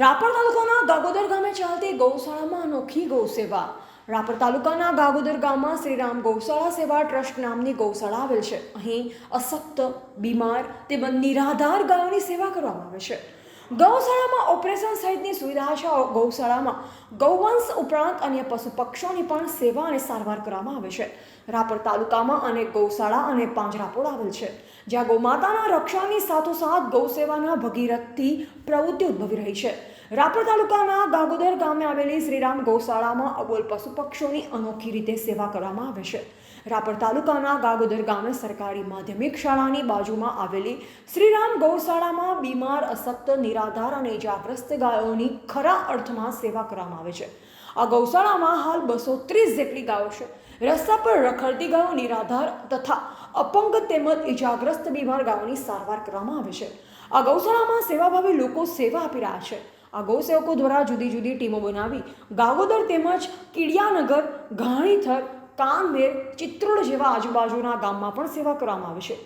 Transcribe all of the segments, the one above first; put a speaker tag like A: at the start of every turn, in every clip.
A: રાપર તાલુકાના ગાગોદર ગામે ચાલતી ગૌશાળામાં અનોખી ગૌ સેવા રાપર તાલુકાના ગાગોદર ગામમાં શ્રીરામ ગૌશાળા સેવા ટ્રસ્ટ નામની ગૌશાળા આવેલ છે. અહીં અશક્ત બીમાર તેમજ નિરાધાર ગાયોની સેવા કરવામાં આવે છે. ગૌશાળામાં ઓપરેશન સહિતની સુવિધા છે ગૌશાળામાં. ગૌવંશ ઉપરાંત અન્ય પશુ પક્ષીઓની પણ સેવા અને સારવાર કરવામાં આવે છે. રાપર તાલુકામાં અનેક ગૌશાળા અને પાંજરાપોળ આવેલ છે, જ્યાં ગૌમાતાના રક્ષણની સાથોસાથ ગૌસેવાના ભગીરથથી પ્રવૃત્તિ ઉદ્ભવી રહી છે. રાપર તાલુકાના ગાગોદર ગામે આવેલી શ્રીરામ ગૌશાળામાં અબોલ પશુ પક્ષીઓની અનોખી રીતે સેવા કરવામાં આવે છે. રાપર તાલુકાના ગાગોદર ગામે સરકારી માધ્યમિક શાળાની બાજુમાં આવેલી શ્રીરામ ગૌશાળામાં બીમાર, અશક્ત નિરાધાર અને ઇજાગ્રસ્ત ગાયોની ખરા અર્થમાં સેવા કરવામાં આવે છે. આ ગૌશાળામાં હાલ બસો ત્રીસ જેટલી ગાયો છે. રસ્તા પર રખડતી ગાયો નિરાધાર તથા અપંગ તેમજ ઇજાગ્રસ્ત બીમાર ગાયોની સારવાર કરવામાં આવે છે. આ ગૌશાળામાં સેવાભાવી લોકો સેવા આપી રહ્યા છે. આ ગૌસેવકો દ્વારા જુદી જુદી ટીમો બનાવી ગાગોદર તેમજ કીડિયાનગર, ઘાણીથર, કાનમેર, ચિત્રોડ જેવા આજુબાજુના ગામમાં પણ સેવા કરવામાં આવે છે.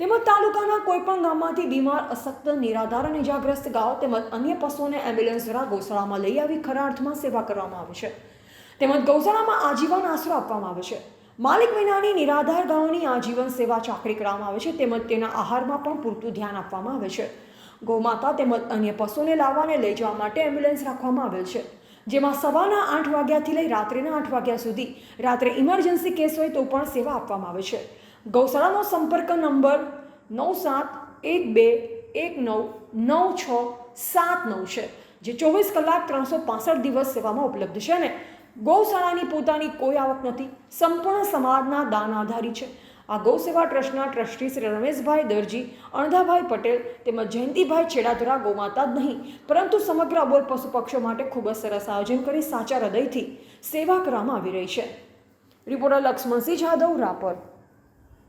A: તેમજ તાલુકાના કોઈપણ ગામમાંથી બીમાર, અશક્ત, નિરાધાર અને ઇજાગ્રસ્ત ગાવ તેમજ અન્ય પશુઓને એમ્બ્યુલન્સ દ્વારા ગૌશાળામાં લઈ આવી ખરા અર્થમાં સેવા કરવામાં આવે છે. તેમજ ગૌશાળામાં આજીવન આશરો આપવામાં આવે છે. માલિક વિનાની નિરાધાર ગાયોની આજીવન સેવા ચાકરી કરવામાં આવે છે, તેમજ તેના આહારમાં પણ પૂરતું ધ્યાન આપવામાં આવે છે. ગૌમાતા તેમજ અન્ય પશુઓને લાવવાને લઈ જવા માટે એમ્બ્યુલન્સ રાખવામાં આવેલ છે. જેમાં સવારના આઠ વાગ્યાથી લઈ રાત્રિના આઠ વાગ્યા સુધી રાત્રે ઇમરજન્સી કેસ હોય તો પણ સેવા આપવામાં આવે છે. ગૌશાળાનો સંપર્ક નંબર નવ સાત એક બે એક નવ નવ છ સાત નવ છે, જે ચોવીસ કલાક ત્રણસો પાસઠ દિવસ સેવામાં ઉપલબ્ધ છે ને ગૌશાળાની પોતાની કોઈ આવક નથી, સંપૂર્ણ સમાજના દાન આધારી છે. આ ગૌસેવા ટ્રસ્ટના ટ્રસ્ટી શ્રી રમેશભાઈ દરજી, અણધાભાઈ પટેલ તેમજ જયંતિભાઈ છેડાધરા ગૌમાતા જ નહીં, પરંતુ સમગ્ર અબોલ પશુ પક્ષીઓ માટે ખૂબ જ સરસ આયોજન કરી સાચા હૃદયથી સેવા કરવામાં આવી રહી છે. રિપોર્ટર લક્ષ્મણસિંહ જાદવ રાપર.